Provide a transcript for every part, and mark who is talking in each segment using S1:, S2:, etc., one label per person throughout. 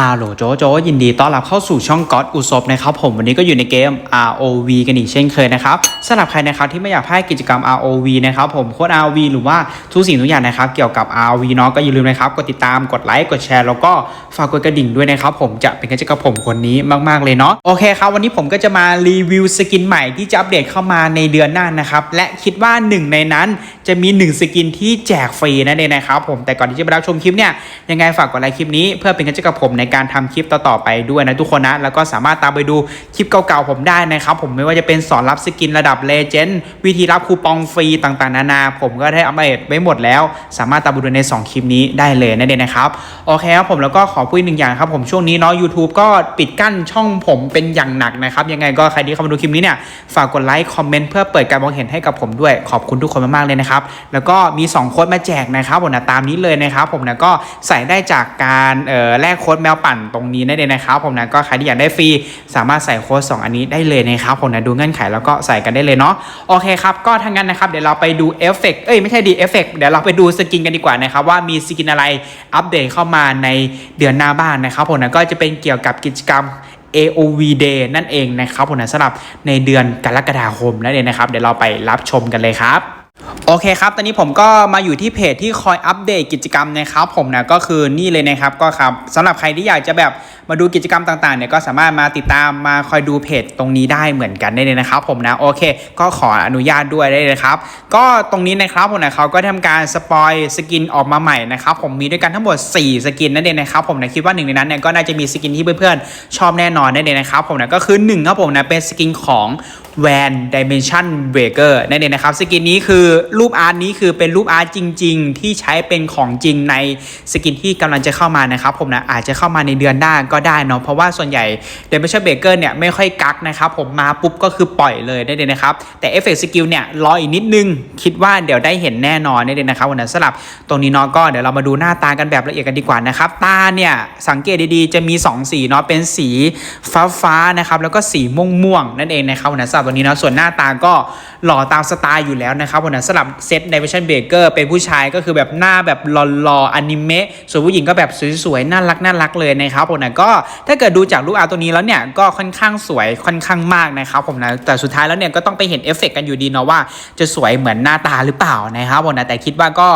S1: ฮัลโหลโจโจยินดีต้อนรับเข้าสู่ช่องก็อดอุศบนะครับผมวันนี้ก็อยู่ในเกม ROV กันอีกเช่นเคยนะครับสำหรับใครนะครับที่ไม่อยากพลาดกิจกรรม ROV นะครับผมโค้ด ROV หรือว่าทุกสิ่งทุกอย่างนะครับเกี่ยวกับ ROV เนาะก็อย่าลืมนะครับกดติดตามกดไลค์กดแชร์แล้วก็ฝากกดกระดิ่งด้วยนะครับผมจะเป็นกำลังใจกับผมคนนี้มากๆเลยเนาะโอเคครับวันนี้ผมก็จะมารีวิวสกินใหม่ที่จะอัปเดตเข้ามาในเดือนหน้านะครับและคิดว่าหนึ่งในนั้นจะมีหนึ่งสกินที่แจกฟรีนั่นเองนะครับผมแต่ก่อนที่จะไปรับชมคลิปเนี่ยยังไงฝากกดไลค์คลิปนี้เพื่อเป็นกำลังใจกับผมในการทำคลิปต่อๆไปด้วยนะทุกคนนะ แล้วก็สามารถตามไปดูคลิปเก่าๆผมได้นะครับ ผมไม่ว่าจะเป็นสอนรับสกินระดับเลเจนด์วิธีรับคูปองฟรีต่างๆ นานา ผมก็ได้อัปเดตไว้หมดแล้ว สามารถตามไปดูใน 2 คลิปนี้ได้เลยนั่นเองนะครับ โอเคครับผมแล้วก็ขอพูดอีกหนึ่งอย่างครับผมช่วงนี้เนาะ YouTube ก็ปิดกั้นช่องผมเป็นอย่างหนักนะครับ ยังไงก็ใครที่เข้ามาดูคลิปนี้เนี่ยฝากกดไลค์คอมเมนต์เพื่อเปิดการมองเห็นให้กับผมด้วยขอบคุณทุกคนมากๆเลยนะครับแล้วก็มี 2 โค้ดมาแจกนะครับผมนะตามนี้เลยนะครับผมนะก็ใส่ได้จากการแลกโค้ดแมวปั่นตรงนี้นั่นเองนะครับผมนะก็ใครที่อยากได้ฟรีสามารถใส่โค้ด2อันนี้ได้เลยนะครับผมนะดูเงื่อนไขแล้วก็ใส่กันได้เลยเนาะโอเคครับก็ทั้งนั้นนะครับเดี๋ยวเราไปดูเอฟเฟกต์เอ้ยไม่ใช่ดีเอฟเฟกต์เดี๋ยวเราไปดูสกินกันดีกว่านะครับว่ามีสกินอะไรอัปเดตเข้ามาในเดือนหน้าบ้านนะครับผมนะก็จะเป็นเกี่ยวกับกิจกรรม AOV Day นั่นเองนะครับผมนะสำหรับในเดือนกรกฎาคมนั่นเองนะครับ เดี๋ยวเราไปรับชมกันเลยครับ โอเคครับ ตอนนี้ผมก็มาอยู่ที่เพจที่คอยอัปเดตกิจกรรมนะครับ ผมนะก็คือนี่เลยนะครับก็ครับสำหรับใครที่อยากจะแบบมาดูกิจกรรมต่างๆเนี่ยก็สามารถมาติดตามมาคอยดูเพจตรงนี้ได้เหมือนกันได้เลยนะครับผมนะโอเค ก็ขออนุญาตด้วยได้เลยครับ ก็ตรงนี้นะครับผมนะเขาก็ทำการสปอยสกินออกมาใหม่นะครับผมมีด้วยกันทั้งหมด 4 สกินนั่นเองนะครับผมนะคิดว่าหนึ่งในนั้นเนี่ยก็น่าจะมีสกินที่เพื่อนๆชอบแน่นอนนั่นเองนะครับผมนะก็คือ1ครับผมนะเป็นสกินของ Van Dimension Breaker นั่นเองนะครับสกินนี้คือรูปอาร์ตนี้คือเป็นรูปอาร์ตจริง ๆ ที่ใช้เป็นของจริงในสกินที่กำลังจะเข้ามานะครับผมนะอาจจะเข้ามาในเดือนหน้าก็ได้เนาะเพราะว่าส่วนใหญ่ Dimension Breaker เนี่ยไม่ค่อยกักนะครับผมมาปุ๊บก็คือปล่อยเลยนั่นเองนะครับ แต่เอฟเฟกต์สกิลเนี่ยรออีกนิดนึง คิดว่าเดี๋ยวได้เห็นแน่นอนนั่นเองนะครับวันนั้นสลับตรงนี้เนาะก็เดี๋ยวเรามาดูหน้าตากันแบบละเอียดกันดีกว่านะครับตาเนี่ยสังเกตดีๆจะมี 2 สีเนาะเป็นสีฟ้าฟ้าๆนะครับแล้วก็สีม่วงม่วงๆนั่นเองนะครับวันนั้นสลับตัวนี้เนาะส่วนหน้าตาก็หล่อตามสไตล์อยู่แล้วนะครับวันนั้นสลับเซต Dimension Breaker เป็นผู้ชายก็คือแบบหน้าแบบหล่อๆอนิเมะส่วนผู้หญิงก็แบบสวยๆน่ารักน่ารักเลยนะครับผมนะก็ถ้าเกิดดูจากรูปอาร์ตัวนี้แล้วเนี่ยก็ค่อนข้างสวยค่อนข้างมากนะครับผมนะแต่สุดท้ายแล้วเนี่ยก็ต้องไปเห็นเอฟเฟกต์กันอยู่ดีเนาะว่าจะสวยเหมือนหน้าตาหรือเปล่านะครับผมนะแต่คิดว่าก็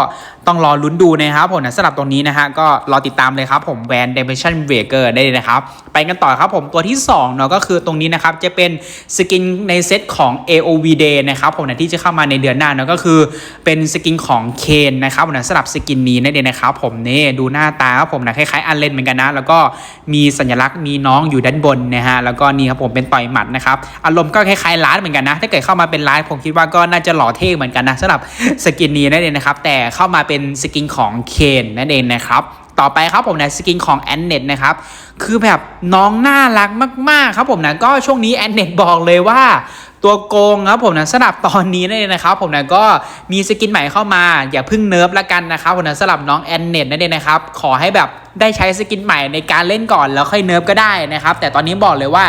S1: ต้องรอลุ้นดูนะครับผมนะสำหรับตรงนี้นะฮะก็รอติดตามเลยครับผมแวน Dimension Breaker ได้เลยนะครับ ไปกันต่อครับผมตัวที่2เนาะก็คือตรงนี้นะครับจะเป็นสกินในเซตของ AOV Day นะครับผมนะที่จะเข้ามาในเดือนหน้าเนาะก็คือเป็นสกินของเคนนะครับผมนะสำหรับสกินนี้นั่นเองนะครับผมนี่ดูหน้าตาครับผมนะคล้ายๆอันเลนเหมือนกันนะ แล้วก็มีสัญลักษณ์มีน้องอยู่ด้านบนนะฮะแล้วก็นี่ครับผมเป็นต่อยหมัดนะครับอารมณ์ก็คล้ายๆร้านเหมือนกันนะถ้าเกิดเข้ามาเป็นร้านผมคิดว่าก็น่าจะหล่อเท่เหมือนกันนะสำหรับสกินนี้นั่นเองนะครับแต่เข้ามาเป็นสกินของเคนนั่นเองนะครับต่อไปครับผมนะสกินของแอนเน็ตนะครับคือแบบน้องน่ารักมาก ๆ ครับผมนะก็ช่วงนี้แอนเน็ตบอกเลยว่า ตัวโกงครับผมนะสลับตอนนี้นั่นเองนะครับผมนะก็มีสกินใหม่เข้ามา อย่าเพิ่งเนิร์ฟละกันนะครับผมนะสลับน้องแอนเน็ตนั่นเองนะครับขอให้แบบได้ใช้สกินใหม่ในการเล่นก่อนแล้วค่อยเนิร์ฟก็ได้นะครับ แต่ตอนนี้บอกเลยว่า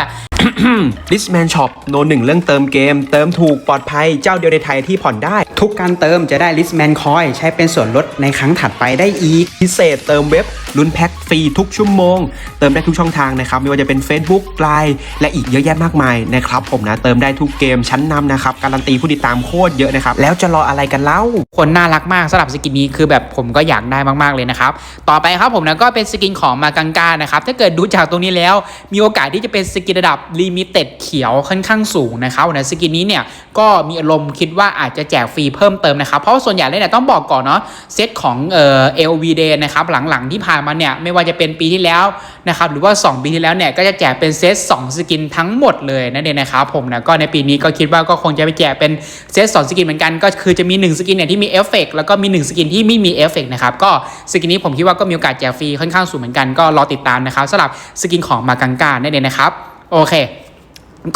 S2: ลิสแมนช็อปโนหนึ่งเรื่องเติมเกม เติมถูกปลอดภัยเจ้าเดียวในไทยที่ผ่อนได้
S1: ทุกการเติมจะได้ลิสแมนคอยใช้เป็นส่วนลดในครั้งถัดไปได้อีก
S2: พิเศษเติมเว็บ ลุ้นแพ็คฟรีทุกชั่วโมง เติมได้ทุกช่องทางนะครับ ไม่ว่าจะเป็น Facebook ไลน์และอีกเยอะแยะมากมายนะครับผมนะเติมได้ทุกเกมชั้นนำนะครับ การันตีผู้ติดตามโคตรเยอะนะครับ แล้วจะรออะไรกันเล่า
S1: คนน่ารักมากสำหรับสกินนี้คือแบบผมก็อยากได้มากๆเลยนะครับ ต่อไปครับผมนะก็เป็นสกินของมากังกานะครับถ้าเกิดดูจากตรงนี้แล้ว มีโอกาสที่จะเป็นสกินระดับลิมิเต็ดเขียวค่อนข้างสูงนะครับนะสกินนี้เนี่ยก็มีอารมณ์คิดว่าอาจจะแจกฟรีเพิ่มเติมนะครับเพราะว่าส่วนใหญ่เลยเนี่ยต้องบอกก่อนเนาะเซตของเอ่อ LV Day นะครับหลังๆที่ผ่านมาเนี่ยไม่ว่าจะเป็นปีที่แล้วนะครับหรือว่า 2 ปีที่แล้วเนี่ยก็จะแจกเป็นเซต2สกินทั้งหมดเลยนั่นเองนะครับผมนะก็ในปีนี้ก็คิดว่าก็คงจะไปแจกเป็นเซต2สกินเหมือนกันก็คือจะมี 1 สกินเนี่ยที่มีเอฟเฟกแล้วก็มี 1 สกินที่ไม่มีเอฟเฟกนะครับก็สกินนี้ผมคิดว่าก็มีโอกาสแจกฟรีค่อนข้างสูงเหมือนกันก็รอติดตามนะครับสำหรับสกินของมากังกานั่นเองนะครับโอเค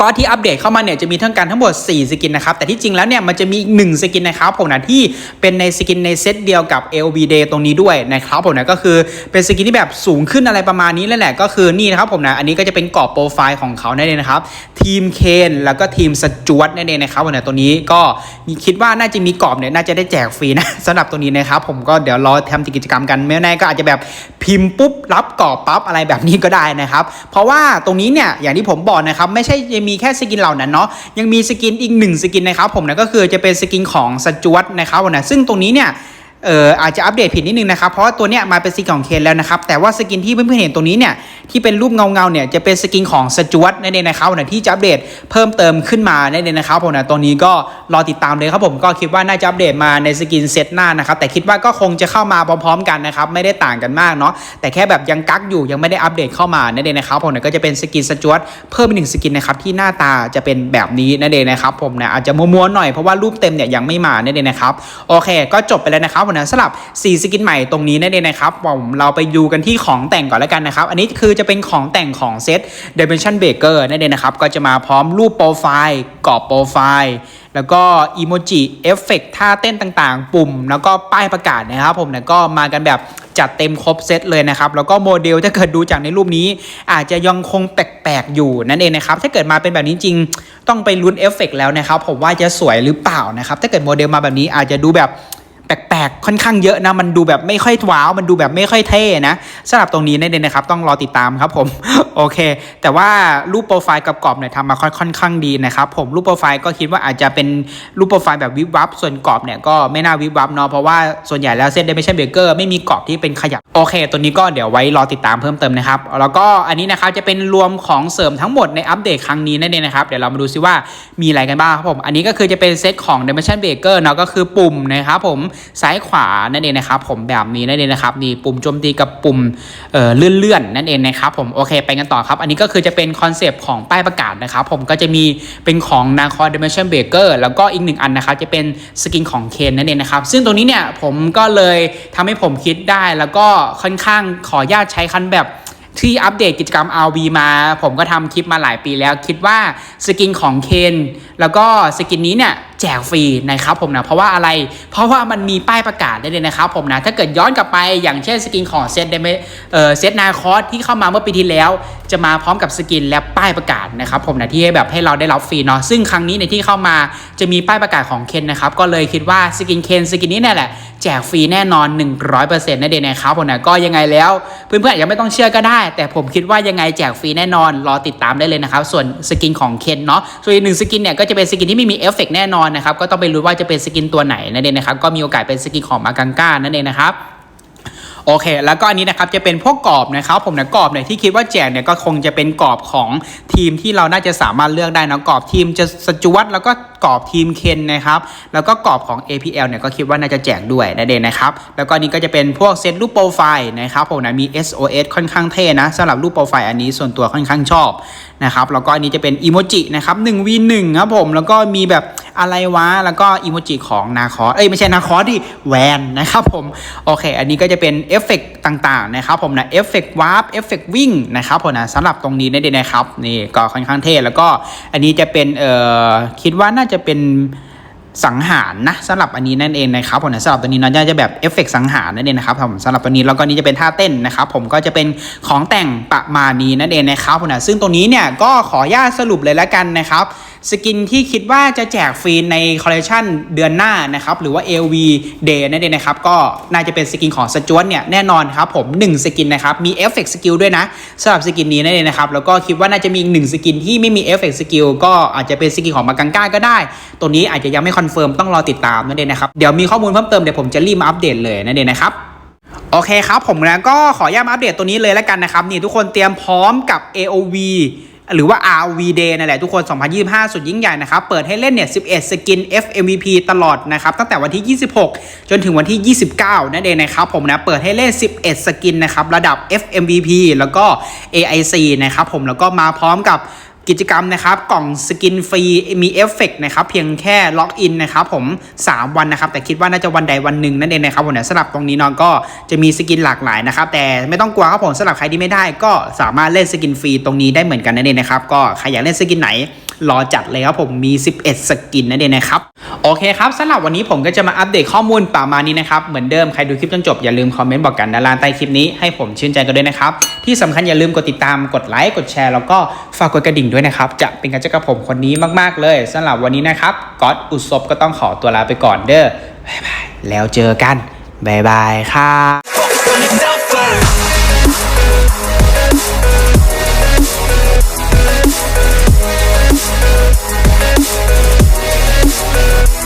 S1: ก็ที่อัปเดตเข้ามาเนี่ยจะมีทั้งการทั้งหมด 4 สกินนะครับ แต่ที่จริงแล้วเนี่ยมันจะมีอีกหนึ่งสกินนะครับผมนะที่เป็นในสกินในเซตเดียวกับ LB Day ตรงนี้ด้วยนะครับผมนะก็คือเป็นสกินที่แบบสูงขึ้นอะไรประมาณนี้แหละก็คือนี่นะครับผมนะอันนี้ก็จะเป็นกรอบโปรไฟล์ของเขานั่นเองนะครับ ทีมเคนแล้วก็ทีมสจวตนั่นเองนะครับผมนะตัวนี้ก็คิดว่าน่าจะมีกรอบเนี่ยน่าจะได้แจกฟรีนะสำหรับตัวนี้นะครับผมก็เดี๋ยวรอทำกิจกรรมกันไม่แน่ก็อาจจะแบบพิมพ์ปุ๊บรับกรอบปั๊บอะไรแบบนี้ก็ได้นะครับ เพราะว่าตรงนี้เนี่ยอย่างที่ผมบอกนะครับไม่ใช่จะมีแค่สกินเหล่านั้นเนาะยังมีสกินอีกหนึ่งสกินนะครับผมนะก็คือจะเป็นสกินของสจวตนะครับผมนะซึ่งตรงนี้เนี่ย เอ่ออาจจะอัปเดตผิดนิดนึงนะครับเพราะว่าตัวเนี้ยมาเป็นสกินของเคนแล้วนะครับแต่ว่าสกินที่เพื่อนๆเห็นตรงนี้เนี่ยที่เป็นรูปเงาเงาๆเนี่ยจะเป็นสกินของสจวตนั่นเองนะครับนะที่จะอัปเดตเพิ่มเติมขึ้นมานั่นเองนะครับผมนะตรงนี้ก็รอติดตามเลยครับผมก็คิดว่าน่าจะอัปเดตมาในสกินเซตหน้านะครับแต่คิดว่าก็คงจะเข้ามาพร้อมๆกันนะครับไม่ได้ต่างกันมากเนาะแต่แค่แบบยังกักอยู่ยังไม่ได้อัปเดตเข้ามานั่นเองนะครับผมนะก็จะเป็นสกินสจวตเพิ่มอีกหนึ่งสกินนะครับที่หน้าตาจะเป็นแบบนี้นั่นเองนะครับผมนะอาจจะมัวๆหน่อยเพราะว่ารูปเต็มเนี่ยยังไม่มานั่นเองนะครับโอเค ก็จบไปแล้วนะครับนะสำหรับ 4 สกินใหม่ตรงนี้นั่นเองนะครับผมเราไปดูกันที่ของแต่งก่อนแล้วกันนะครับ อันนี้คือจะเป็นของแต่งของเซต Dimension Baker นั่นเองนะครับ ก็จะมาพร้อมรูปโปรไฟล์กรอบโปรไฟล์แล้วก็อีโมจิเอฟเฟกท่าเต้นต่างๆ ปุ่ม แล้วก็ป้ายประกาศนะครับผมนะก็มากันแบบจัดเต็มครบเซตเลยนะครับ แล้วก็โมเดลถ้าเกิดดูจากในรูปนี้ อาจจะยังคงแปลกๆ อยู่นั่นเองนะครับ ถ้าเกิดมาเป็นแบบนี้จริง ต้องไปลุ้นเอฟเฟกแล้วนะครับ ผมว่าจะสวยหรือเปล่านะครับ ถ้าเกิดโมเดลมาแบบนี้อาจจะดูแบบ แปลกๆ ค่อนข้างเยอะนะ มันดูแบบไม่ค่อยว้าว มันดูแบบไม่ค่อยเท่นะสำหรับตรงนี้นั่นเองนะครับ ต้องรอติดตามครับผม โอเค แต่ว่ารูปโปรไฟล์กับกรอบเนี่ยทำมาค่อนข้างดีนะครับ ผมรูปโปรไฟล์ก็คิดว่าอาจจะเป็นรูปโปรไฟล์แบบวิบวับ ส่วนกรอบเนี่ยก็ไม่น่าวิบวับเนาะ เพราะว่าส่วนใหญ่แล้วเซตเดมิชันเบเกอร์ไม่มีกรอบที่เป็นขยับ โอเค ตัวนี้ก็เดี๋ยวไว้รอติดตามเพิ่มเติมนะครับ แล้วก็อันนี้นะครับจะเป็นรวมของเสริมทั้งหมดในอัปเดตครั้งนี้นั่นเองนะครับ เดี๋ยวเรามาดูซิว่ามีอะไรกันบ้างครับผม อันนี้ก็คือจะเป็นเซตของ Dimension Breaker เนาะก็คือปุ่มนะครับผมซ้ายขวานั่นเองนะครับผมแบบนี้นั่นเองนะครับนี่ปุ่มโจมตีกับปุ่มเอ่อเลื่อนๆนั่นเองนะครับผมโอเคไปกันต่อครับ อันนี้ก็คือจะเป็นคอนเซปต์ของป้ายประกาศนะครับผมก็จะมีเป็นของ n a c o Dimension Breaker แล้วก็อีกหนึ่งอันนะครับจะเป็นสกินของเคนนั่นเองนะครับซึ่งตรงนี้เนี่ยผมก็เลยทำให้ผมคิดได้แล้วก็ค่อนข้างขออนุญาตใช้คันแบบที่อัปเดตกิจกรรม RV มา ผมก็ทำคลิปมาหลายปีแล้ว คิดว่าสกินของเคนแล้วก็สกินนี้เนี่ย แจกฟรีนะครับผมนะเพราะว่าอะไร เพราะว่ามันมีป้ายประกาศได้เลยนะครับผมนะถ้าเกิดย้อนกลับไปอย่างเช่นสกินของเซตเดเมเอ่อเซตนาคอสที่เข้ามาเมื่อปีที่แล้ว จะมาพร้อมกับสกินและป้ายประกาศนะครับผมนะที่ให้แบบให้เราได้รับฟรีเนาะซึ่งครั้งนี้ในที่เข้ามาจะมีป้ายประกาศของเคนนะครับก็เลยคิดว่าสกินเคนสกินนี้เนี่ยแหละแจกฟรีแน่นอน 100%นั่นเองนะครับผมนะก็ยังไงแล้วเพื่อนๆอาจจะไม่ต้องเชื่อก็ได้ แต่ผมคิดว่ายังไงแจกฟรีแน่นอนรอติดตามได้เลยนะครับส่วนสกินของเคนเนาะส่วนอีกหนึ่งสกินเนี่ยก็จะเป็นสกินที่ไม่มีเอฟเฟกแน่นอนนะครับก็ต้องไปรู้ว่าจะเป็นสกินตัวไหนนั่นเองนะครับก็มีโอกาสเป็นสกินของมากังก้านั่นเองนะครับโอเค แล้วก็อันนี้นะครับจะเป็นพวกกรอบนะครับ ผมนะกรอบเนี่ยที่คิดว่าแจกเนี่ยก็คงจะเป็นกรอบของทีมที่เราน่าจะสามารถเลือกได้นะกรอบทีมจะสจวตแล้วก็กรอบทีมเคนนะครับแล้วก็กรอบของ APL เนี่ยก็คิดว่าน่าจะแจกด้วยนั่นเองนะครับแล้วก็อันนี้ก็จะเป็นพวกเซตรูปโปรไฟล์นะครับผมนะมี SOS ค่อนข้างเท่นะสำหรับรูปโปรไฟล์อันนี้ส่วนตัวค่อนข้างชอบนะครับแล้วก็อันนี้จะเป็นอีโมจินะครับ 1v1 ครับผมแล้วก็มีแบบ อะไรวะ แล้วก็อีโมจิของนาคอสเอ้ยไม่ใช่นาคอสดิแวนนะครับผม โอเค อันนี้ก็จะเป็นเอฟเฟกต่างๆนะครับผมนะเอฟเฟกวาร์ปเอฟเฟกวิ่งนะครับผมนะสำหรับตรงนี้นั่นเองนะครับนี่ก็ค่อนข้างเท่แล้วก็อันนี้จะเป็นเอ่อคิดว่าน่าจะเป็นสังหารนะสำหรับอันนี้นั่นเองนะครับผมนะสำหรับตัวนี้เนาจะแบบเอฟเฟกต์สังหารนั่นเองนะครับผมสำหรับตัวนี้แล้วก็นี้จะเป็นท่าเต้นนะครับผมก็จะเป็นของแต่งประมาณนี้นั่นเองนะครับผมนะซึ่งตรงนี้เนี่ยก็ขออนุญาตสรุปเลยแล้วกันนะครับ สกินที่คิดว่าจะแจกฟรีในคอลเลคชันเดือนหน้านะครับหรือว่า LV Day นั่นเองนะครับก็น่าจะเป็นสกินของสจวตเนี่ยแน่นอนครับผม 1 สกินนะครับมีเอฟเฟกต์สกิลด้วยนะสำหรับสกินนี้นั่นเองนะครับแล้วก็คิดว่าน่าจะมีอีกหนึ่งสกินที่ไม่มีเอฟเฟกต์สกิลก็อาจจะเป็นสกินของมากังก้าก็ได้ ตัวนี้อาจจะยังไม่คอนเฟิร์มต้องรอติดตามนั่นเองนะครับเดี๋ยวมีข้อมูลเพิ่มเติมเดี๋ยวผมจะรีบมาอัปเดตเลยนั่นเองนะครับโอเคครับผมนะก็ขออนุญามาอัปเดตตัวนี้เลยแล้วกันนะครับนี่ทุกคนเตรียมพร้อมกับ AOV หรือว่า RV Day นั่นแหละทุกคน 2025 สุดยิ่งใหญ่นะครับ เปิดให้เล่นเนี่ย 11 สกิน FMVP ตลอดนะครับ ตั้งแต่วันที่ 26 จนถึงวันที่ 29 นั่นเองนะครับผมนะ เปิดให้เล่น 11 สกินนะครับ ระดับ FMVP แล้วก็ AIC นะครับผม แล้วก็มาพร้อมกับ กิจกรรมนะครับ กล่องสกินฟรีมีเอฟเฟกต์นะครับ เพียงแค่ล็อกอินนะครับผม 3 วันนะครับ แต่คิดว่าน่าจะวันใดวันหนึ่งนั่นเองนะครับผมเนี่ยสำหรับตรงนี้นอนก็จะมีสกินหลากหลายนะครับ แต่ไม่ต้องกลัวครับผมสำหรับใครที่ไม่ได้ ก็สามารถเล่นสกินฟรีตรงนี้ได้เหมือนกันนั่นเองนะครับก็ใครอยากเล่นสกินไหน รอจัดเลยครับผมมี 11 สกินนั่นเองนะครับ โอเคครับสำหรับวันนี้ผมก็จะมาอัปเดตข้อมูลประมาณนี้นะครับเหมือนเดิมใครดูคลิปจนจบอย่าลืมคอมเมนต์บอกกันด้านล่างใต้คลิปนี้ให้ผมชื่นใจกันด้วยนะครับที่สำคัญอย่าลืมกดติดตามกดไลค์กดแชร์แล้วก็ฝากกดกระดิ่งด้วยนะครับจะเป็นกำลังใจกับผมคนนี้มากๆเลยสำหรับวันนี้นะครับก๊อตอุศบก็ต้องขอตัวลาไปก่อนเด้อบ๊ายบายแล้วเจอกันบ๊ายบายครับ Bye.